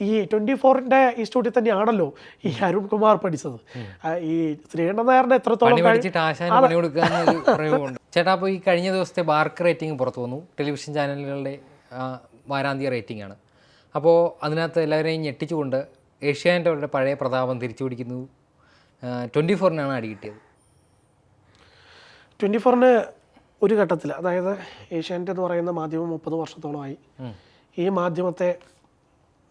ഈ ട്വന്റി ഫോറിന്റെ ഇൻസ്റ്റിറ്റ്യൂട്ടിൽ തന്നെയാണല്ലോ ഈ അരുൺ കുമാർ പഠിച്ചത്. ഈ ശ്രീകണ്ഠൻ നായരുടെ എത്രത്തോളം ചേട്ടാ അപ്പോൾ ഈ കഴിഞ്ഞ ദിവസത്തെ ബാർക്ക് റേറ്റിംഗ് പുറത്തു വന്നു. ടെലിവിഷൻ ചാനലുകളുടെ വാരാന്ത്യ റേറ്റിംഗ് ആണ്. അപ്പോൾ അതിനകത്ത് എല്ലാവരെയും ഞെട്ടിച്ചുകൊണ്ട് ഏഷ്യാന്റെ അവരുടെ പഴയ പ്രതാപം തിരിച്ചു പിടിക്കുന്നു. ട്വന്റി ഫോറിനാണ് അടി കിട്ടിയത്. ട്വന്റി ഫോറിന് ഒരു ഘട്ടത്തിൽ അതായത് ഏഷ്യാനെറ്റ് എന്ന് പറയുന്ന മാധ്യമം മുപ്പത് വർഷത്തോളമായി. ഈ മാധ്യമത്തെ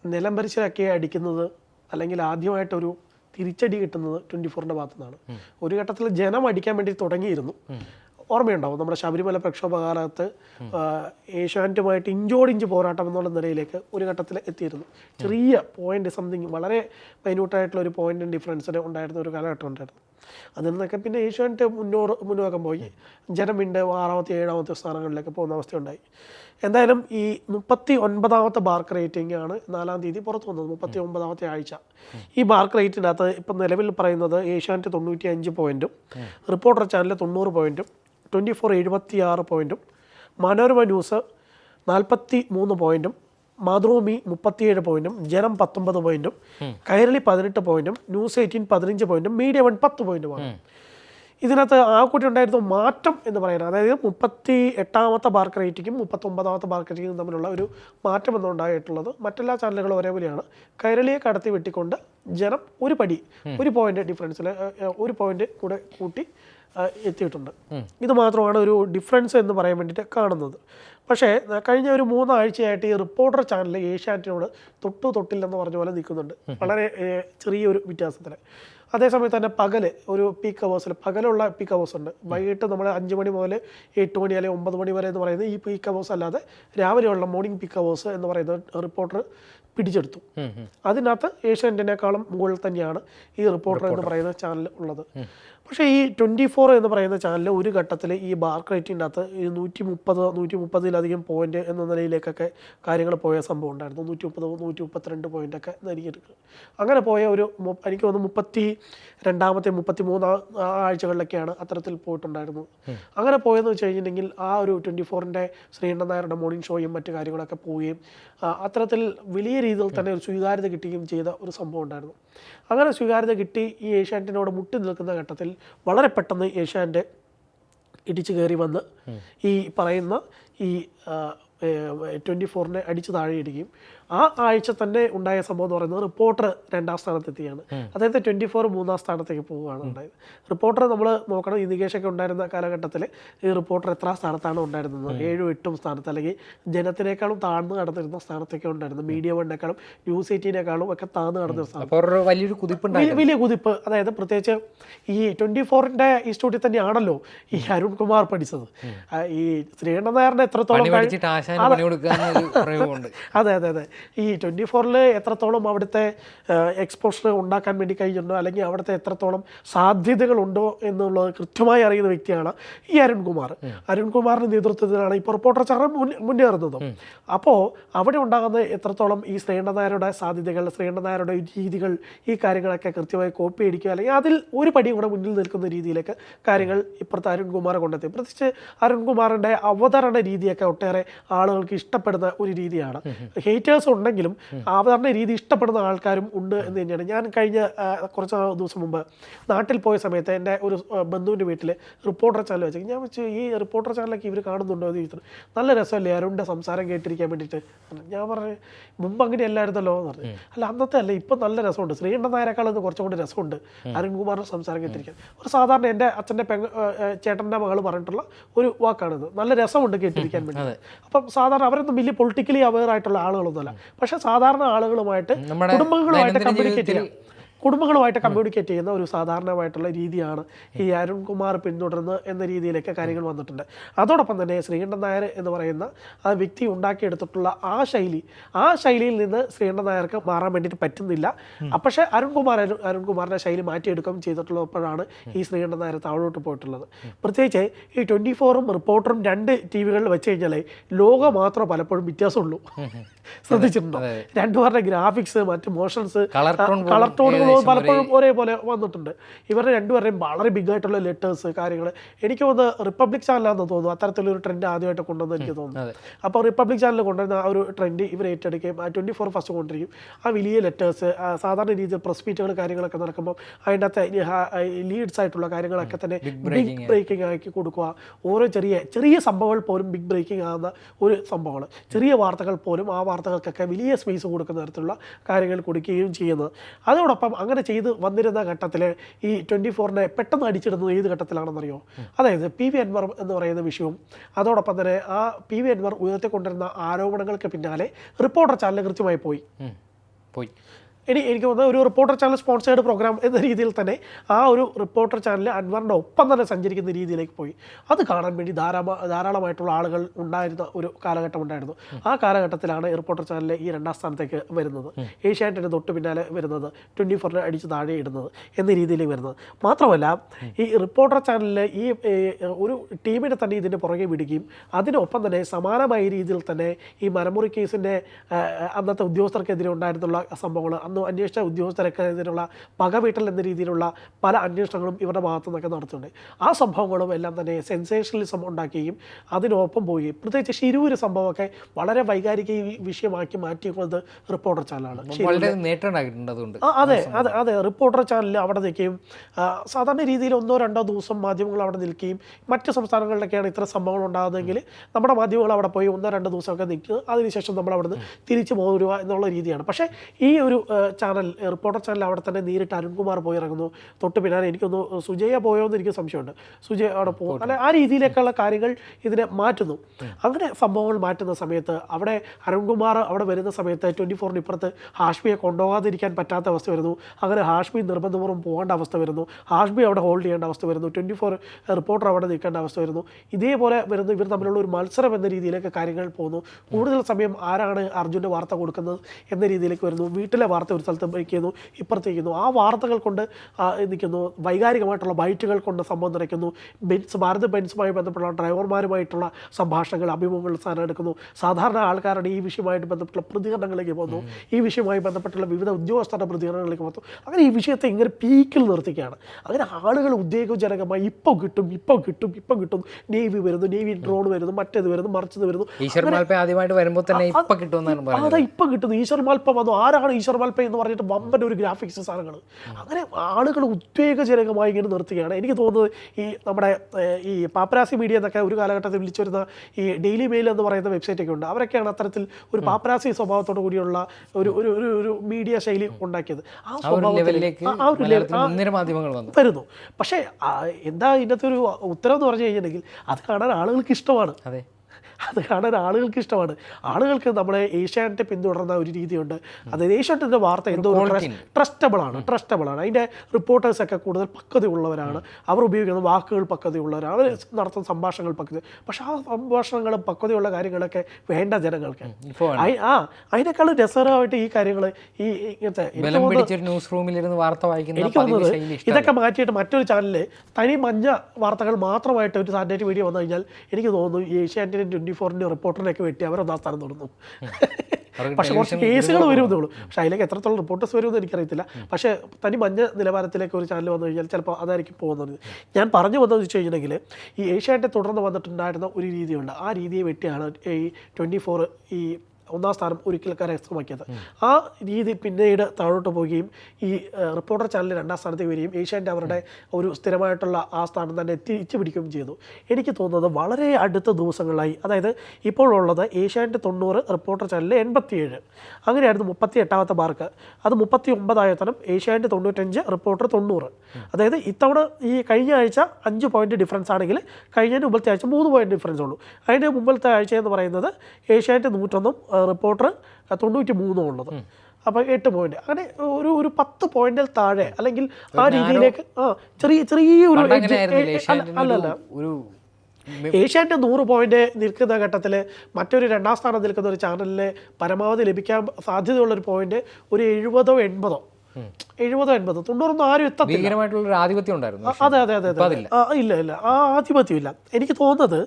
നിലംപരിശിലാക്കി അടിക്കുന്നത് അല്ലെങ്കിൽ ആദ്യമായിട്ടൊരു തിരിച്ചടി കിട്ടുന്നത് ട്വന്റി ഫോറിന്റെ ഭാഗത്തു നിന്നാണ് ഒരു ഘട്ടത്തിൽ ജനം അടിക്കാൻ വേണ്ടി തുടങ്ങിയിരുന്നു. ഓർമ്മയുണ്ടാവും. നമ്മുടെ ശബരിമല പ്രക്ഷോഭ കാലത്ത് ഇഞ്ചോടിഞ്ച് പോരാട്ടം എന്നുള്ള നിലയിലേക്ക് ഒരു ഘട്ടത്തിൽ എത്തിയിരുന്നു. ചെറിയ പോയിന്റ് സംതിങ് വളരെ മൈന്യൂട്ടായിട്ടുള്ള ഒരു പോയിന്റ് ഡിഫറൻസിന് ഉണ്ടായിരുന്ന ഒരു കാലഘട്ടം ഉണ്ടായിരുന്നു. അതിൽ നിന്നൊക്കെ പിന്നെ ഏഷ്യാനെറ്റ് മുന്നോ മുന്നോക്കം പോയി. ജനം ആറാമത്തെ ഏഴാമത്തെ സ്ഥാനങ്ങളിലേക്ക് പോകുന്ന അവസ്ഥയുണ്ടായി. എന്തായാലും ഈ മുപ്പത്തി ഒൻപതാമത്തെ ബാർക്ക് റേറ്റിംഗ് ആണ് നാലാം തീയതി പുറത്തു വന്നത്. മുപ്പത്തി ഒമ്പതാമത്തെ ആഴ്ച. ഈ ബാർക്ക് റേറ്റിനകത്ത് ഇപ്പം നിലവിൽ പറയുന്നത് ഏഷ്യാനെറ്റ് തൊണ്ണൂറ്റി അഞ്ച് പോയിന്റും റിപ്പോർട്ടർ ചാനൽ തൊണ്ണൂറ് പോയിന്റും ട്വന്റി ഫോർ എഴുപത്തി ആറ് പോയിന്റും മനോരമ ന്യൂസ് നാൽപ്പത്തി മൂന്ന് പോയിന്റും മാതൃഭൂമി മുപ്പത്തിയേഴ് പോയിന്റും ജനം പത്തൊമ്പത് പോയിന്റും കൈരളി പതിനെട്ട് പോയിന്റും ന്യൂസ് എയ്റ്റീൻ പതിനഞ്ച് പോയിന്റും മീഡിയ വൺ പത്ത് പോയിന്റുമാണ്. ഇതിനകത്ത് ആ കൂട്ടി ഉണ്ടായിരുന്ന മാറ്റം എന്ന് പറയുന്നത് അതായത് മുപ്പത്തി എട്ടാമത്തെ ബാർക്ക് റേറ്റിക്കും മുപ്പത്തി ഒമ്പതാമത്തെ ബാർക്ക് റേറ്റിക്കും തമ്മിലുള്ള ഒരു മാറ്റം എന്നുണ്ടായിട്ടുള്ളത് മറ്റെല്ലാ ചാനലുകളും ഒരേപോലെയാണ്. കൈരളിയെ കടത്തി വെട്ടിക്കൊണ്ട് ജനം ഒരു പടി ഒരു പോയിന്റ് ഡിഫറൻസിൽ ഒരു പോയിന്റ് കൂടെ കൂട്ടി എത്തിയിട്ടുണ്ട്. ഇത് മാത്രമാണ് ഒരു ഡിഫറൻസ് എന്ന് പറയാൻ വേണ്ടിയിട്ട് കാണുന്നത്. പക്ഷേ കഴിഞ്ഞ ഒരു മൂന്നാഴ്ചയായിട്ട് ഈ റിപ്പോർട്ടർ ചാനൽ ഏഷ്യാനെറ്റിനോട് തൊട്ടു തൊട്ടില്ലെന്ന് പറഞ്ഞ പോലെ നിൽക്കുന്നുണ്ട്. വളരെ ചെറിയൊരു വ്യത്യാസത്തിൽ അതേസമയത്ത് തന്നെ പകൽ ഒരു പീക്ക് അവേഴ്സിൽ പകലുള്ള പീക്ക് അവേഴ്സ് ഉണ്ട്. വൈകിട്ട് നമ്മൾ അഞ്ച് മണി മുതൽ എട്ട് മണി അല്ലെങ്കിൽ ഒമ്പത് മണി വരെ എന്ന് പറയുന്നത് ഈ പീക്ക് അവേഴ്സ് അല്ലാതെ രാവിലെയുള്ള മോർണിംഗ് പീക്ക് അവേഴ്സ് എന്ന് പറയുന്നത് റിപ്പോർട്ടർ പിടിച്ചെടുത്തു. അതിനകത്ത് ഏഷ്യാനെറ്റിനേക്കാളും മുകളിൽ തന്നെയാണ് ഈ റിപ്പോർട്ടർ എന്ന് പറയുന്ന ചാനൽ ഉള്ളത്. പക്ഷേ ഈ ട്വന്റി ഫോർ എന്ന് പറയുന്ന ചാനലിൽ ഒരു ഘട്ടത്തിൽ ഈ ബാർക്ക് റേറ്റിന്റെ അകത്ത് ഈ നൂറ്റി മുപ്പത് നൂറ്റി മുപ്പതിലധികം പോയിന്റ് എന്ന നിലയിലേക്കൊക്കെ കാര്യങ്ങൾ പോയ സംഭവം ഉണ്ടായിരുന്നു. നൂറ്റി മുപ്പത് നൂറ്റി മുപ്പത്തിരണ്ട് പോയിന്റൊക്കെ നൽകിയെടുക്കുക അങ്ങനെ പോയ ഒരു എനിക്ക് തോന്നുന്നു മുപ്പത്തി രണ്ടാമത്തെ മുപ്പത്തി മൂന്നാം ആഴ്ചകളിലൊക്കെയാണ് അത്തരത്തിൽ പോയിട്ടുണ്ടായിരുന്നത്. അങ്ങനെ പോയെന്ന് വെച്ച് കഴിഞ്ഞിട്ടുണ്ടെങ്കിൽ ആ ഒരു ട്വന്റി ഫോറിന്റെ ശ്രീകണ്ഠൻ നായരുടെ മോർണിംഗ് ഷോയും മറ്റു കാര്യങ്ങളൊക്കെ പോവുകയും അത്തരത്തിൽ വലിയ രീതിയിൽ തന്നെ ഒരു സ്വീകാര്യത കിട്ടുകയും ചെയ്ത ഒരു സംഭവം ഉണ്ടായിരുന്നു. അങ്ങനെ സ്വീകാര്യത കിട്ടി ഈ ഏഷ്യാനെറ്റിനോട് മുട്ടി നിൽക്കുന്ന ഘട്ടത്തിൽ വളരെ പെട്ടെന്ന് ഏഷ്യാന്റെ ഇടിച്ചു കയറി വന്ന് ഈ പറയുന്ന ഈ ട്വന്റി ഫോറിനെ അടിച്ചു താഴെയിടുകയും ആ ആഴ്ച തന്നെ ഉണ്ടായ സംഭവം എന്ന് പറയുന്നത് റിപ്പോർട്ടർ രണ്ടാം സ്ഥാനത്തെത്തിയാണ്. അതായത് ട്വന്റി ഫോർ മൂന്നാം സ്ഥാനത്തേക്ക് പോവുകയാണ് ഉണ്ടായത്. റിപ്പോർട്ടർ നമ്മൾ നോക്കണം ഈ നികേഷൊക്കെ ഉണ്ടായിരുന്ന കാലഘട്ടത്തിൽ ഈ റിപ്പോർട്ടർ എത്ര സ്ഥാനത്താണ് ഉണ്ടായിരുന്നത്? ഏഴും എട്ടും സ്ഥാനത്ത് അല്ലെങ്കിൽ ജനത്തിനേക്കാളും താഴ്ന്നു കടന്നിരുന്ന സ്ഥാനത്തൊക്കെ ഉണ്ടായിരുന്നു. മീഡിയ വണ്ണേക്കാളും ന്യൂസ് എയ്റ്റീനേക്കാളും ഒക്കെ താഴ്ന്നു കടന്നിരുന്ന സ്ഥാനം വലിയൊരു കുതിപ്പുണ്ടായി. വലിയ- കുതിപ്പ്. അതായത് പ്രത്യേകിച്ച് ഈ ട്വന്റി ഫോറിന്റെ ഇൻസ്റ്റിറ്റ്യൂട്ടിൽ തന്നെയാണല്ലോ ഈ അരുൺകുമാർ പഠിച്ചത്. ഈ ശ്രീകണ്ഠൻ നായരുടെ എത്രത്തോളം അതെ അതെ അതെ. ഈ ട്വന്റി ഫോറിൽ എത്രത്തോളം അവിടുത്തെ എക്സ്പോഷർ ഉണ്ടാക്കാൻ വേണ്ടി കഴിഞ്ഞിട്ടുണ്ടോ? അല്ലെങ്കിൽ അവിടുത്തെ എത്രത്തോളം സാധ്യതകളുണ്ടോ എന്നുള്ളത് കൃത്യമായി അറിയുന്ന വ്യക്തിയാണ് ഈ അരുൺകുമാർ. അരുൺകുമാറിന്റെ നേതൃത്വത്തിലാണ് ഇപ്പോൾ റിപ്പോർട്ടർ ചാറ മുന്നേ- മുന്നേറുന്നത്. അപ്പോൾ അവിടെ ഉണ്ടാകുന്ന എത്രത്തോളം ഈ ശ്രീണ്ഠനായരുടെ സാധ്യതകൾ ശ്രീകണ്ഠൻ നായരുടെ രീതികൾ ഈ കാര്യങ്ങളൊക്കെ കൃത്യമായി കോപ്പി അടിക്കുക അല്ലെങ്കിൽ അതിൽ ഒരു പടി കൂടെ മുന്നിൽ നിൽക്കുന്ന രീതിയിലേക്ക് കാര്യങ്ങൾ ഇപ്പുറത്തെ അരുൺകുമാറെ കൊണ്ടെത്തി. പ്രത്യേകിച്ച് അരുൺകുമാറിന്റെ അവതരണ രീതിയൊക്കെ ഒട്ടേറെ ആളുകൾക്ക് ഇഷ്ടപ്പെടുന്ന ഒരു രീതിയാണ്. ഹേറ്റേഴ്സ് ഉണ്ടെങ്കിലും അവതരണ രീതി ഇഷ്ടപ്പെടുന്ന ആൾക്കാരും ഉണ്ട് എന്ന് തന്നെയാണ്. ഞാൻ കഴിഞ്ഞ കുറച്ച് ദിവസം മുമ്പ് നാട്ടിൽ പോയ സമയത്ത് എന്റെ ഒരു ബന്ധുവിന്റെ വീട്ടിൽ റിപ്പോർട്ടർ ചാനൽ വെച്ചു ഞാൻ വെച്ച് ഈ റിപ്പോർട്ടർ ചാനലൊക്കെ ഇവർ കാണുന്നുണ്ടോ എന്ന് ചോദിച്ചു നല്ല രസമല്ലേ അരുണിന്റെ സംസാരം കേട്ടിരിക്കാൻ വേണ്ടിയിട്ട്? ഞാൻ പറഞ്ഞു മുമ്പ് അങ്ങനെ അല്ലായിരുന്നല്ലോ എന്ന് പറഞ്ഞു. അല്ല അന്നത്തെ അല്ല ഇപ്പം നല്ല രസമുണ്ട്. ശ്രീകണ്ഠൻ നായരെക്കാളും കുറച്ചുകൂടി കുറച്ചും കൂടി രസമുണ്ട് അരുൺകുമാറിന്റെ സംസാരം കേട്ടിരിക്കാൻ. ഒരു സാധാരണ എന്റെ അച്ഛന്റെ പെങ്ങ ചേട്ടന്റെ മകൾ പറഞ്ഞിട്ടുള്ള ഒരു വാക്കാണിത്. നല്ല രസമുണ്ട് കേട്ടിരിക്കാൻ വേണ്ടി അപ്പം സാധാരണ അവരൊന്നും വലിയ പൊളിറ്റിക്കലി അവെയർ ആയിട്ടുള്ള ആളുകളൊന്നുമല്ല. പക്ഷെ സാധാരണ ആളുകളുമായിട്ട് കുടുംബങ്ങളുമായിട്ട് കമ്മ്യൂണിക്കേറ്റ് ചെയ്യാം. കുടുംബങ്ങളുമായിട്ട് കമ്മ്യൂണിക്കേറ്റ് ചെയ്യുന്ന ഒരു സാധാരണമായിട്ടുള്ള രീതിയാണ് ഈ അരുൺകുമാർ പിന്തുടർന്ന് എന്ന രീതിയിലേക്ക് കാര്യങ്ങൾ വന്നിട്ടുണ്ട്. അതോടൊപ്പം തന്നെ ശ്രീകണ്ഠൻ നായർ എന്ന് പറയുന്ന ആ വ്യക്തി ഉണ്ടാക്കിയെടുത്തിട്ടുള്ള ആ ശൈലി ആ ശൈലിയിൽ നിന്ന് ശ്രീകണ്ഠൻ നായർക്ക് മാറാൻ വേണ്ടിയിട്ട് പറ്റുന്നില്ല. പക്ഷെ അരുൺകുമാർ അരു- അരുൺകുമാറിന്റെ ശൈലി മാറ്റിയെടുക്കുകയും ചെയ്തിട്ടുള്ളപ്പോഴാണ് ഈ ശ്രീകണ്ഠൻ നായർ താഴോട്ട് പോയിട്ടുള്ളത്. പ്രത്യേകിച്ച് ഈ ട്വന്റി ഫോറും റിപ്പോർട്ടറും രണ്ട് ടി വികളിൽ വെച്ച് കഴിഞ്ഞാൽ ലോകം മാത്രം പലപ്പോഴും വ്യത്യാസമുള്ളൂ. ശ്രദ്ധിച്ചിട്ടുണ്ടോ? രണ്ടുപേരുടെ ഗ്രാഫിക്സ് മറ്റ് മോഷൻസ് കളർ തോന്നുന്നു പലപ്പോഴും ഒരേപോലെ വന്നിട്ടുണ്ട്. ഇവരുടെ രണ്ടുപേരുടെയും വളരെ ബിഗ് ആയിട്ടുള്ള ലെറ്റേഴ്സ് കാര്യങ്ങൾ എനിക്ക് വന്ന് റിപ്പബ്ലിക് ചാനലാണെന്ന് തോന്നുന്നു. അത്തരത്തിലൊരു ട്രെൻഡ് ആദ്യമായിട്ട് കൊണ്ടുവന്ന് എനിക്ക് തോന്നുന്നു. അപ്പോൾ റിപ്പബ്ലിക് ചാനൽ കൊണ്ടുവരുന്ന ആ ഒരു ട്രെൻഡ് ഇവർ ഏറ്റെടുക്കുകയും ആ ട്വന്റി ഫോർ ഫസ്റ്റ് കൊണ്ടിരിക്കും ആ വലിയ ലെറ്റേഴ്സ് സാധാരണ രീതിയിൽ പ്രസ് മീറ്റുകൾ കാര്യങ്ങളൊക്കെ നടക്കുമ്പോൾ അതിന്റെ അകത്ത് ലീഡ്സ് ആയിട്ടുള്ള കാര്യങ്ങളൊക്കെ തന്നെ ബിഗ് ബ്രേക്കിംഗ് ആക്കി കൊടുക്കുക. ഓരോ ചെറിയ ചെറിയ സംഭവങ്ങൾ പോലും ബിഗ് ബ്രേക്കിംഗ് ആകുന്ന ഒരു സംഭവമാണ്. ചെറിയ വാർത്തകൾ പോലും ആ വാർത്തകൾക്കൊക്കെ വലിയ സ്പേസ് കൊടുക്കുന്ന തരത്തിലുള്ള കാര്യങ്ങൾ കൊടുക്കുകയും ചെയ്യുന്നത്. അതോടൊപ്പം അങ്ങനെ ചെയ്ത് വന്നിരുന്ന ഘട്ടത്തിൽ ഈ ട്വന്റി ഫോറിനെ പെട്ടെന്ന് അടിച്ചിടുന്നത് ഏത് ഘട്ടത്തിലാണെന്നറിയോ? അതായത് പി വി അൻവർ എന്ന് പറയുന്ന വിഷയവും അതോടൊപ്പം തന്നെ ആ പി വി അൻവർ ഉയർത്തിക്കൊണ്ടിരുന്ന ആരോപണങ്ങൾക്ക് പിന്നാലെ റിപ്പോർട്ടർ ചാനൽ കൃത്യമായി പോയി. പോയി. ഇനി എനിക്ക് തോന്നുന്നത് ഒരു റിപ്പോർട്ടർ ചാനൽ സ്പോൺസേഡ് പ്രോഗ്രാം എന്ന രീതിയിൽ തന്നെ ആ ഒരു റിപ്പോർട്ടർ ചാനൽ അൻവറിന്റെ ഒപ്പം തന്നെ സഞ്ചരിക്കുന്ന രീതിയിലേക്ക് പോയി. അത് കാണാൻ വേണ്ടി ധാരാള ധാരാളമായിട്ടുള്ള ആളുകൾ ഉണ്ടായിരുന്ന ഒരു കാലഘട്ടം ഉണ്ടായിരുന്നു. ആ കാലഘട്ടത്തിലാണ് റിപ്പോർട്ടർ ചാനൽ ഈ രണ്ടാം സ്ഥാനത്തേക്ക് വരുന്നത്. ഏഷ്യാനെറ്റിന്റെ തൊട്ട് പിന്നാലെ വരുന്നത് ട്വന്റി ഫോറിന് അടിച്ച് താഴെ ഇടുന്നത് എന്ന രീതിയിലേക്ക് വരുന്നത്. മാത്രമല്ല ഈ റിപ്പോർട്ടർ ചാനലിൽ ഈ ഒരു ടീമിനെ തന്നെ ഇതിന്റെ പുറകെ വിടുകയും അതിനൊപ്പം തന്നെ സമാനമായ രീതിയിൽ തന്നെ ഈ മരമുറി കേസിന്റെ അന്നത്തെ ഉദ്യോഗസ്ഥർക്കെതിരെ ഉണ്ടായിരുന്നുള്ള സംഭവങ്ങൾ അന്ന് അന്വേഷിച്ച പക പകവീട്ടൽ എന്ന രീതിയിലുള്ള പല അന്വേഷണങ്ങളും ഇവരുടെ ഭാഗത്തു നിന്നൊക്കെ നടത്തുന്നുണ്ട്. ആ സംഭവങ്ങളും എല്ലാം തന്നെ സെൻസേഷണലിസം ഉണ്ടാക്കുകയും അതിനൊപ്പം പോയി. പ്രത്യേകിച്ച് ശിരൂര് സംഭവമൊക്കെ വളരെ വൈകാരിക വിഷയമാക്കി മാറ്റിയത് റിപ്പോർട്ടർ ചാനലാണ്. അതെ അതെ അതെ. റിപ്പോർട്ടർ ചാനൽ അവിടെ നിൽക്കുകയും സാധാരണ രീതിയിൽ ഒന്നോ രണ്ടോ ദിവസം മാധ്യമങ്ങൾ അവിടെ നിൽക്കുകയും മറ്റ് സംസ്ഥാനങ്ങളിലൊക്കെയാണ് ഇത്ര സംഭവങ്ങൾ ഉണ്ടാകുന്നതെങ്കിൽ നമ്മുടെ മാധ്യമങ്ങൾ അവിടെ പോയി ഒന്നോ രണ്ടോ ദിവസമൊക്കെ നിൽക്കുക. അതിനുശേഷം നമ്മൾ അവിടെ നിന്ന് തിരിച്ചു പോരുക എന്നുള്ള രീതിയാണ്. പക്ഷേ ഈ ഒരു ചാനൽ റിപ്പോർട്ടർ ചാനൽ അവിടെ തന്നെ നേരിട്ട് അരുൺകുമാർ പോയി ഇറങ്ങുന്നു തൊട്ട് പിന്നാലെ എനിക്കൊന്ന് സുജയ പോയോ എന്ന് എനിക്ക് സംശയമുണ്ട്. സുജയ അവിടെ പോകും അല്ലെ ആ രീതിയിലേക്കുള്ള കാര്യങ്ങൾ ഇതിനെ മാറ്റുന്നു. അങ്ങനെ സംഭവങ്ങൾ മാറ്റുന്ന സമയത്ത് അവിടെ അരുൺകുമാർ അവിടെ വരുന്ന സമയത്ത് ട്വന്റി ഫോറിന് ഇപ്പുറത്ത് ഹാഷ്മിയെ കൊണ്ടുപോകാതിരിക്കാൻ പറ്റാത്ത അവസ്ഥ വരുന്നു. അങ്ങനെ ഹാഷ്മി നിർബന്ധപൂർവം പോകേണ്ട അവസ്ഥ വരുന്നു. ഹാഷ്മി അവിടെ ഹോൾഡ് ചെയ്യേണ്ട അവസ്ഥ വരുന്നു. ട്വന്റി ഫോർ റിപ്പോർട്ടർ അവിടെ നിൽക്കേണ്ട അവസ്ഥ വരുന്നു. ഇതേപോലെ വരുന്നു. ഇവർ തമ്മിലുള്ള ഒരു മത്സരം എന്ന രീതിയിലേക്ക് കാര്യങ്ങൾ പോകുന്നു. കൂടുതൽ സമയം ആരാണ് അർജുന്റെ വാർത്ത കൊടുക്കുന്നത് എന്ന രീതിയിലേക്ക് വരുന്നു. വീട്ടിലെ വാർത്ത ഒരു സ്ഥലത്ത് നിൽക്കുന്നു ഇപ്പുറത്തേക്കുന്നു ആ വാർത്തകൾ കൊണ്ട് നിൽക്കുന്നു. വൈകാരികമായിട്ടുള്ള ബൈറ്റുകൾ കൊണ്ട് സംഭവം നിറയ്ക്കുന്നു ബെൻസ് ഭാരത് ബെൻസുമായി ബന്ധപ്പെട്ട ഡ്രൈവർമാരുമായിട്ടുള്ള സംഭാഷണങ്ങൾ അഭിമുഖങ്ങൾ സ്ഥാനം എടുക്കുന്നു. സാധാരണ ആൾക്കാരുടെ ഈ വിഷയമായിട്ട് ബന്ധപ്പെട്ടുള്ള പ്രതികരണങ്ങളിലേക്ക് പോകുന്നു. ഈ വിഷയവുമായി ബന്ധപ്പെട്ടുള്ള വിവിധ ഉദ്യോഗസ്ഥരുടെ പ്രതികരണങ്ങളിലേക്ക് പോകുന്നു. അങ്ങനെ ഈ വിഷയത്തെ ഇങ്ങനെ പീക്കിൽ നിർത്തിക്കുകയാണ്. അങ്ങനെ ആളുകൾ ഉദ്യോഗജനകമായി ഇപ്പോൾ കിട്ടും ഇപ്പോൾ കിട്ടും ഇപ്പോൾ കിട്ടും. നേവി വരുന്നു നേവി ഡ്രോൺ വരുന്നു മറ്റേത് വരുന്നു മറിച്ചത് വരുന്നു. ഈശ്വർ മാൽപ്പ ആദ്യമായിട്ട് വരുമ്പോൾ തന്നെ ഇപ്പം കിട്ടും അതാ ഇപ്പം കിട്ടുന്നു. ഈശ്വർ മാൽപ്പ വന്നു. ആരാണ് ഈശ്വർ മാൽപ്പ എന്ന് പറഞ്ഞിട്ട് വമ്പൻ ഒരു ഗ്രാഫിക്സ് സാധനങ്ങൾ അങ്ങനെ ആളുകൾ ഉദ്വേഗജനകമായി ഇങ്ങനെ നിർത്തുകയാണ്. എനിക്ക് തോന്നുന്നത് ഈ നമ്മുടെ ഈ പാപ്പരാസി മീഡിയ എന്നൊക്കെ ഒരു കാലഘട്ടത്തിൽ വിളിച്ചു വരുന്ന ഈ ഡെയിലി മെയിൽ എന്ന് പറയുന്ന വെബ്സൈറ്റൊക്കെ ഉണ്ട്. അവരൊക്കെയാണ് അത്തരത്തിൽ ഒരു പാപ്പരാസി സ്വഭാവത്തോടു കൂടിയുള്ള ഒരു ഒരു ഒരു ഒരു മീഡിയ ശൈലി ഉണ്ടാക്കിയത്. ആ സ്വഭാവത്തിലേക്ക് ആ- ഒരു മാധ്യമങ്ങൾ വരുന്നു. പക്ഷേ എന്താ ഇതിനകത്ത് ഒരു ഉത്തരം എന്ന് പറഞ്ഞു കഴിഞ്ഞിട്ടുണ്ടെങ്കിൽ അത് കാണാൻ ആളുകൾക്ക് ഇഷ്ടമാണ്. അതെ കാണാൻ ആളുകൾക്ക് ഇഷ്ടമാണ്. ആളുകൾക്ക് നമ്മളെ ഏഷ്യാനെറ്റ് പിന്തുടർന്ന ഒരു രീതിയുണ്ട്. അതായത് ഏഷ്യാനെറ്റിന്റെ വാർത്ത എന്തോ ട്രസ്റ്റബിൾ ആണ് ട്രസ്റ്റബിൾ ആണ് അതിന്റെ റിപ്പോർട്ടേഴ്സ് ഒക്കെ കൂടുതൽ പക്വതയുള്ളവരാണ്. അവർ ഉപയോഗിക്കുന്ന വാക്കുകൾ പക്വതയുള്ളവരാണ്. അവർ നടത്തുന്ന സംഭാഷണങ്ങൾ പക്വത പക്ഷേ ആ സംഭാഷണങ്ങളും പക്വതയുള്ള കാര്യങ്ങളൊക്കെ വേണ്ട ജനങ്ങൾക്ക്. ആ അതിനേക്കാളും രസകരമായിട്ട് ഈ കാര്യങ്ങൾ ഈ ഇങ്ങനത്തെ ന്യൂസ് റൂമിലിരുന്ന് വാർത്ത വായിക്കുന്ന എനിക്ക് തോന്നുന്നത് ഇതൊക്കെ മാറ്റിയിട്ട് മറ്റൊരു ചാനലിൽ തനി മഞ്ഞ വാർത്തകൾ മാത്രമായിട്ട് ഒരു സാറ്റലൈറ്റ് വീഡിയോ വന്നു കഴിഞ്ഞാൽ എനിക്ക് തോന്നുന്നു ഏഷ്യാനെറ്റിന്റെ ട്വന്റി ഫോറിന്റെ റിപ്പോർട്ടറിനെയൊക്കെ വെട്ടി അവരൊന്നാം സ്ഥാനം തുടർന്നു അവർക്ക് പക്ഷെ കുറച്ച് കേസുകൾ വരുമെന്നുള്ളൂ പക്ഷെ അതിലേക്ക് എത്രത്തോളം റിപ്പോർട്ടേഴ്സ് വരുമെന്ന് എനിക്കറിയത്തില്ല. പക്ഷെ തനി മഞ്ഞ നിലവാരത്തിലേക്ക് ഒരു ചാനൽ വന്നു കഴിഞ്ഞാൽ ചിലപ്പോൾ അതായിരിക്കും പോകുന്നത്. ഞാൻ പറഞ്ഞു വന്നതെന്ന് വെച്ച് കഴിഞ്ഞിട്ടുണ്ടെങ്കിൽ ഈ ഏഷ്യാനെറ്റ് തുടർന്ന് വന്നിട്ടുണ്ടായിരുന്ന ഒരു രീതിയുണ്ട്. ആ രീതിയെ വെട്ടിയാണ് ഈ ട്വന്റി ഫോർ ഈ ഒന്നാം സ്ഥാനം ഒരിക്കൽ കരസ്ഥമാക്കിയത് ആ രീതി പിന്നീട് താഴോട്ട് പോവുകയും ഈ റിപ്പോർട്ടർ ചാനൽ രണ്ടാം സ്ഥാനത്തേക്ക് വരികയും ഏഷ്യാന്റെ അവരുടെ ഒരു സ്ഥിരമായിട്ടുള്ള ആ സ്ഥാനം തന്നെ തിരിച്ചു പിടിക്കുകയും ചെയ്തു. എനിക്ക് തോന്നുന്നത് വളരെ അടുത്ത ദിവസങ്ങളായി. അതായത് ഇപ്പോഴുള്ളത് ഏഷ്യാന്റെ തൊണ്ണൂറ് റിപ്പോർട്ടർ ചാനലിൽ എൺപത്തിയേഴ്. അങ്ങനെയായിരുന്നു മുപ്പത്തി എട്ടാമത്തെ മാർക്ക് അത് മുപ്പത്തി ഒമ്പതായത്തനം ഏഷ്യാന്റെ തൊണ്ണൂറ്റഞ്ച് റിപ്പോർട്ടർ തൊണ്ണൂറ്. അതായത് ഇത്തവണ ഈ കഴിഞ്ഞ ആഴ്ച അഞ്ച് പോയിന്റ് ഡിഫറൻസ് ആണെങ്കിൽ കഴിഞ്ഞതിന് മുമ്പത്തെ ആഴ്ച മൂന്ന് പോയിന്റ് ഡിഫറൻസ് ഉള്ളൂ. അതിന്റെ മുമ്പത്തെ ആഴ്ച എന്ന് പറയുന്നത് ഏഷ്യാന്റെ നൂറ്റൊന്നും റിപ്പോർട്ടർ തൊണ്ണൂറ്റി മൂന്നും ഉള്ളത്. അപ്പോൾ എട്ട് പോയിന്റ് അങ്ങനെ ഒരു ഒരു പത്ത് പോയിന്റിൽ താഴെ അല്ലെങ്കിൽ ആ രീതിയിലേക്ക് ആ ചെറിയ ചെറിയ ഒരു അല്ലല്ല ഒരു ഏഷ്യാന്റെ നൂറ് പോയിന്റ് നിൽക്കുന്ന ഘട്ടത്തിൽ മറ്റൊരു രണ്ടാം സ്ഥാനം നിൽക്കുന്ന ഒരു ചാനലിന് പരമാവധി ലഭിക്കാൻ സാധ്യതയുള്ള ഒരു പോയിന്റ് ഒരു എഴുപതോ എൺപതോ. എഴുപതോ എൺപതോ. തൊണ്ണൂറൊന്നും ആരും എത്തത്തില്ല. അതെ അതെ അതെ അതെ. ഇല്ല ഇല്ല. ആ ആധിപത്യം ഇല്ല എനിക്ക് തോന്നുന്നത്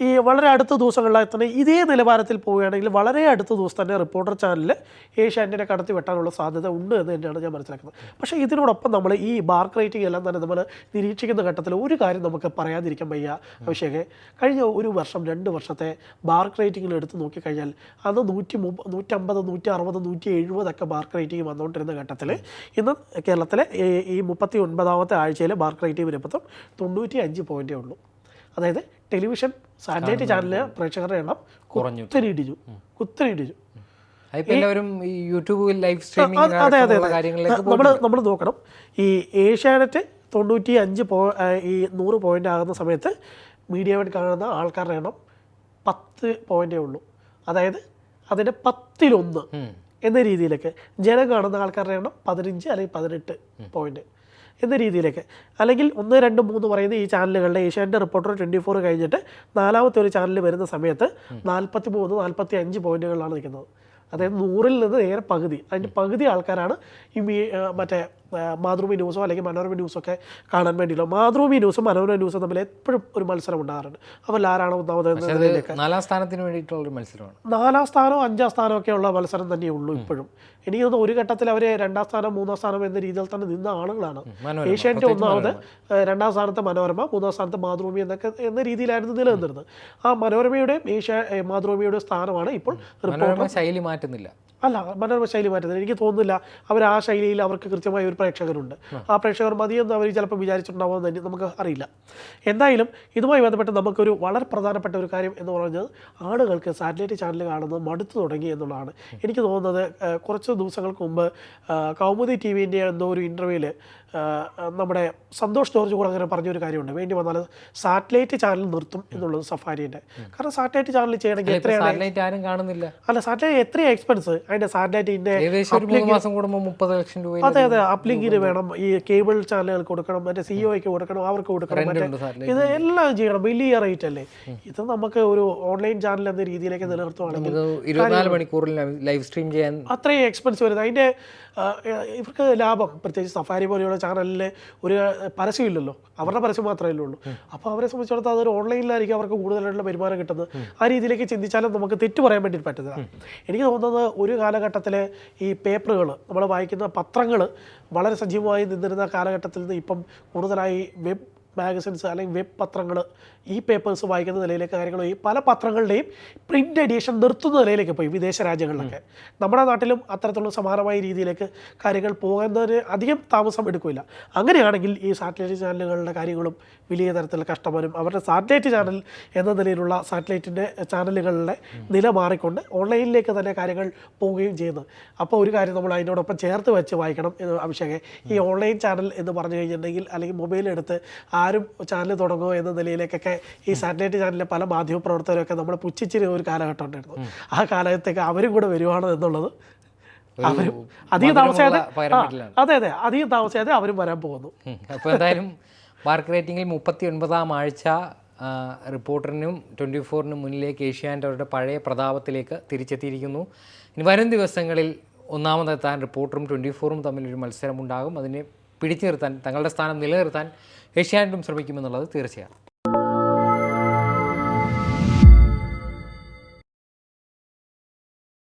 ഈ വളരെ അടുത്ത ദിവസങ്ങളിലായി തന്നെ ഇതേ നിലവാരത്തിൽ പോവുകയാണെങ്കിൽ വളരെ അടുത്ത ദിവസം തന്നെ റിപ്പോർട്ടർ ചാനലിൽ ഏഷ്യാനെറ്റിനെ കടത്തി വെട്ടാനുള്ള സാധ്യത ഉണ്ട് എന്ന് തന്നെയാണ് ഞാൻ മനസ്സിലാക്കുന്നത്. പക്ഷേ ഇതിനോടൊപ്പം നമ്മൾ ഈ ബാർക്ക് റേറ്റിംഗ് എല്ലാം തന്നെ നമ്മൾ നിരീക്ഷിക്കുന്ന ഘട്ടത്തിൽ ഒരു കാര്യം നമുക്ക് പറയാതിരിക്കാൻ വയ്യ അഭിഷേകെ. കഴിഞ്ഞ ഒരു വർഷം രണ്ട് വർഷത്തെ ബാർക്ക് റേറ്റിംഗിൽ എടുത്ത് നോക്കിക്കഴിഞ്ഞാൽ അന്ന് നൂറ്റി മുപ്പ നൂറ്റമ്പത് നൂറ്റി അറുപത് നൂറ്റി എഴുപതൊക്കെ ബാർക്ക് റേറ്റിംഗ് വന്നുകൊണ്ടിരുന്ന ഘട്ടത്തിൽ ഇന്ന് കേരളത്തിലെ ഈ- മുപ്പത്തി ഒൻപതാമത്തെ ആഴ്ചയിൽ ബാർക്ക് റേറ്റിംഗ് വരുമ്പത്തും തൊണ്ണൂറ്റി അഞ്ച് പോയിന്റേ ഉള്ളൂ. അതായത് ടെലിവിഷൻ സാറ്റലൈറ്റ് ചാനലിലെ പ്രേക്ഷകരുടെ എണ്ണം കുറഞ്ഞു. ഒത്തിരി ഇടിച്ചു ഒത്തിരി ഇടിച്ചു എല്ലാവരും യൂട്യൂബിൽ ലൈവ് സ്ട്രീമിംഗ് അതെ അതെ നമ്മൾ നമ്മൾ നോക്കണം. ഈ ഏഷ്യാനെറ്റ് തൊണ്ണൂറ്റി അഞ്ച് പോ ഈ നൂറ് പോയിന്റ് ആകുന്ന സമയത്ത് മീഡിയ വൺ കാണുന്ന ആൾക്കാരുടെ എണ്ണം പത്ത് പോയിന്റേ ഉള്ളൂ. അതായത് അതിന്റെ പത്തിലൊന്ന് എന്ന രീതിയിലൊക്കെ ജനം കാണുന്ന ആൾക്കാരുടെ എണ്ണം പതിനഞ്ച് അല്ലെങ്കിൽ പതിനെട്ട് പോയിന്റ് എന്ന രീതിയിലേക്ക്. അല്ലെങ്കിൽ ഒന്ന് രണ്ട് മൂന്ന് പറയുന്ന ഈ ചാനലുകളുടെ ഏഷ്യാന്റെ റിപ്പോർട്ടർ ട്വന്റി ഫോർ കഴിഞ്ഞിട്ട് നാലാമത്തെ ഒരു ചാനൽ വരുന്ന സമയത്ത് നാൽപ്പത്തി മൂന്ന് നാൽപ്പത്തി അഞ്ച് പോയിന്റുകളിലാണ് നിൽക്കുന്നത്. അതായത് നൂറിൽ നിന്ന് നേരെ പകുതി. അതിന്റെ പകുതി ആൾക്കാരാണ് ഈ മറ്റേ മാതൃഭൂമി ന്യൂസോ അല്ലെങ്കിൽ മനോരമ ന്യൂസോ ഒക്കെ കാണാൻ വേണ്ടിയില്ല മാതൃഭൂമി ന്യൂസും മനോരമ ന്യൂസും തമ്മിൽ എപ്പോഴും ഒരു മത്സരം ഉണ്ടാകാറുണ്ട്. അപ്പോൾ ആരാണ് ഒന്നാമത് നാലാം സ്ഥാനത്തിന് വേണ്ടിയിട്ടുള്ള ഒരു മത്സരമാണ്. നാലാം സ്ഥാനവും അഞ്ചാം സ്ഥാനവും ഒക്കെ ഉള്ള മത്സരം തന്നെ ഉള്ളൂ ഇപ്പോഴും. എനിക്ക് തോന്നുന്നു ഒരു ഘട്ടത്തിൽ അവർ രണ്ടാം സ്ഥാനം മൂന്നാം സ്ഥാനം എന്ന രീതിയിൽ തന്നെ നിന്ന ആളുകളാണ്. ഏഷ്യാനെറ്റ് ഒന്നാമത് രണ്ടാം സ്ഥാനത്ത് മനോരമ മൂന്നാം സ്ഥാനത്ത് മാതൃഭൂമി എന്നൊക്കെ എന്ന രീതിയിലായിരുന്നു നിലനിന്നിരുന്നത്. ആ മനോരമയുടെയും ഏഷ്യ മാതൃഭൂമിയുടെ സ്ഥാനമാണ് ഇപ്പോൾ ശൈലി മാറ്റുന്നില്ല. അല്ല മനോരമ ശൈലി മാറ്റുന്നത്. എനിക്ക് തോന്നുന്നില്ല അവർ ആ ശൈലിയിൽ അവർക്ക് കൃത്യമായ ഒരു പ്രേക്ഷകരുണ്ട്. ആ. പ്രേക്ഷകർ മതിയെന്ന് അവർ ചിലപ്പോൾ വിചാരിച്ചിട്ടുണ്ടാവുമെന്ന് തന്നെ നമുക്ക് അറിയില്ല. എന്തായാലും ഇതുമായി ബന്ധപ്പെട്ട് നമുക്കൊരു വളരെ പ്രധാനപ്പെട്ട ഒരു കാര്യം എന്ന് പറഞ്ഞത് ആളുകൾക്ക് സാറ്റലൈറ്റ് ചാനൽ കാണുന്നത് മടുത്തു തുടങ്ങി എന്നുള്ളതാണ്. എനിക്ക് തോന്നുന്നത് കുറച്ച് ദിവസങ്ങൾക്ക് മുമ്പ് കൗമുദി ടി വിന്റെ എന്തോ ഒരു ഇന്റർവ്യൂവിൽ നമ്മുടെ സന്തോഷ് ജോർജ് കൂടെ അങ്ങനെ പറഞ്ഞൊരു കാര്യമുണ്ട്. വേണ്ടി വന്നാൽ സാറ്റലൈറ്റ് ചാനൽ നിർത്തും എന്നുള്ളത് സഫാരിന്റെ. കാരണം സാറ്റലൈറ്റ് ചാനൽ ചെയ്യണമെങ്കിൽ എത്രയാണ് അല്ല സാറ്റലൈറ്റ് എത്രയാണ് എക്സ്പെൻസ്? മുപ്പത് ലക്ഷം രൂപ അതെ അതെ അപ്ലിങ്കിന് വേണം. ഈ കേബിൾ ചാനലുകൾ കൊടുക്കണം മറ്റേ സിഒയ്ക്ക് കൊടുക്കണം അവർക്ക് കൊടുക്കണം മറ്റേ ഇത് എല്ലാം ചെയ്യണം വലിയ റേറ്റ് അല്ലേ? ഇത് നമുക്ക് ഒരു ഓൺലൈൻ ചാനൽ എന്ന രീതിയിലേക്ക് നിലനിർത്തുവാണെങ്കിൽ ലൈവ് സ്ട്രീം ചെയ്യാൻ അത്രയും എക്സ്പെൻസ് വരുന്നത്. അതിന്റെ ഇവർക്ക് ലാഭം. പ്രത്യേകിച്ച് സഫാരി പോലെയുള്ള ചാനലിൽ ഒരു പരസ്യം ഇല്ലല്ലോ അവരുടെ പരസ്യം മാത്രമേ ഉള്ളൂ. അപ്പോൾ അവരെ സംബന്ധിച്ചിടത്തോളം അതൊരു ഓൺലൈനിലായിരിക്കും അവർക്ക് കൂടുതലായിട്ടുള്ള വരുമാനം കിട്ടുന്നത്. ആ രീതിയിലേക്ക് ചിന്തിച്ചാലും നമുക്ക് തെറ്റ് പറയാൻ വേണ്ടി പറ്റില്ല എനിക്ക് തോന്നുന്നത് ഒരു കാലഘട്ടത്തിൽ ഈ പേപ്പറുകൾ നമ്മൾ വായിക്കുന്ന പത്രങ്ങൾ വളരെ സജീവമായി നിന്നിരുന്ന കാലഘട്ടത്തിൽ നിന്ന് ഇപ്പം കൂടുതലായി വെബ് മാഗസിൻസ് അല്ലെങ്കിൽ വെബ് പത്രങ്ങൾ ഈ പേപ്പേഴ്സ് വായിക്കുന്ന നിലയിലേക്ക് കാര്യങ്ങൾ പോയി പല പത്രങ്ങളുടെയും പ്രിന്റ് എഡിഷൻ നിർത്തുന്ന നിലയിലേക്ക് പോയി വിദേശ രാജ്യങ്ങളിലൊക്കെ. നമ്മുടെ നാട്ടിലും അത്തരത്തിലുള്ള സമാനമായ രീതിയിലേക്ക് കാര്യങ്ങൾ പോകുന്നതിന് അധികം താമസം എടുക്കില്ല അങ്ങനെയാണെങ്കിൽ ഈ സാറ്റലൈറ്റ് ചാനലുകളുടെ കാര്യങ്ങളും വലിയ തരത്തിൽ കഷ്ടമരും. അവരുടെ സാറ്റലൈറ്റ് ചാനൽ എന്ന നിലയിലുള്ള സാറ്റലൈറ്റിന്റെ ചാനലുകളുടെ നില മാറിക്കൊണ്ട് ഓൺലൈനിലേക്ക് തന്നെ കാര്യങ്ങൾ പോവുകയും ചെയ്യുന്നു. അപ്പോൾ ഒരു കാര്യം നമ്മൾ അതിനോടൊപ്പം ചേർത്ത് വെച്ച് വായിക്കണം എന്ന് അഭിഷേകെ. ഈ ഓൺലൈൻ ചാനൽ എന്ന് പറഞ്ഞു കഴിഞ്ഞിട്ടുണ്ടെങ്കിൽ അല്ലെങ്കിൽ മൊബൈൽ എടുത്ത് ആരും ചാനൽ തുടങ്ങുമോ എന്ന നിലയിലേക്കൊക്കെ ഈ സാറ്റലൈറ്റ് ചാനലിലെ പല മാധ്യമ പ്രവർത്തകരൊക്കെ നമ്മൾ പുച്ഛിച്ചിരുന്ന ഒരു കാലഘട്ടം ഉണ്ടായിരുന്നു ആ കാലഘട്ടത്തേക്ക് അവരും കൂടെ വരുവാണോ എന്നുള്ളത്. അവരും അധികം താമസിയാതെ അതെ അതെ. അധികം താമസിയാതെ അവരും വരാൻ പോകുന്നു. അപ്പോൾ എന്തായാലും മാർക്ക് റേറ്റിംഗിൽ മുപ്പത്തി ഒൻപതാം ആഴ്ച റിപ്പോർട്ടറിനും ട്വന്റി ഫോറിനും മുന്നിലേക്ക് ഏഷ്യാന്റെ അവരുടെ പഴയ പ്രതാപത്തിലേക്ക് തിരിച്ചെത്തിയിരിക്കുന്നു. ഇനി വരും ദിവസങ്ങളിൽ ഒന്നാമതെത്താൻ റിപ്പോർട്ടറും ട്വന്റി ഫോറും തമ്മിലൊരു മത്സരമുണ്ടാകും. അതിനെ പിടിച്ചു നിർത്താൻ തങ്ങളുടെ സ്ഥാനം നിലനിർത്താൻ ഏഷ്യാനെറ്റും ശ്രമിക്കുമെന്നുള്ളത് തീർച്ചയാണ്.